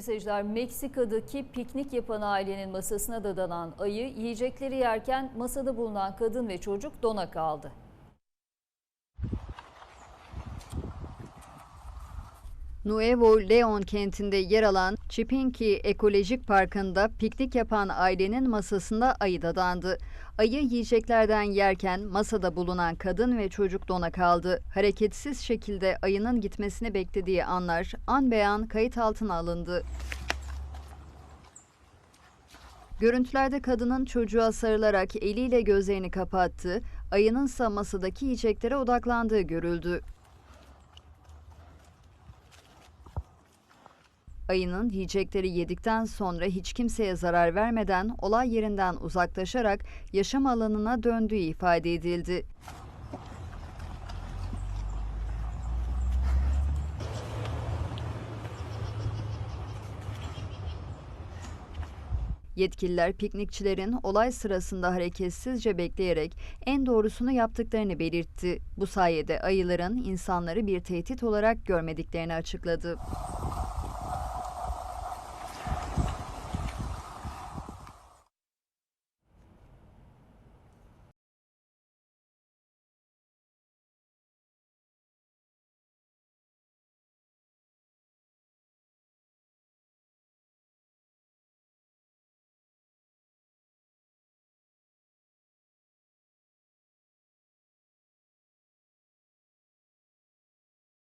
Seyirciler Meksika'daki piknik yapan ailenin masasına dadanan ayı yiyecekleri yerken masada bulunan kadın ve çocuk dona kaldı. Nuevo Leon kentinde yer alan Chipinque Ekolojik Parkı'nda piknik yapan ailenin masasında ayı dadandı. Ayı yiyeceklerden yerken masada bulunan kadın ve çocuk dona kaldı. Hareketsiz şekilde ayının gitmesini beklediği anlar an beyan kayıt altına alındı. Görüntülerde kadının çocuğa sarılarak eliyle gözlerini kapattı, ayının ise masadaki yiyeceklere odaklandığı görüldü. Ayının yiyecekleri yedikten sonra hiç kimseye zarar vermeden olay yerinden uzaklaşarak yaşam alanına döndüğü ifade edildi. Yetkililer piknikçilerin olay sırasında hareketsizce bekleyerek en doğrusunu yaptıklarını belirtti. Bu sayede ayıların insanları bir tehdit olarak görmediklerini açıkladı.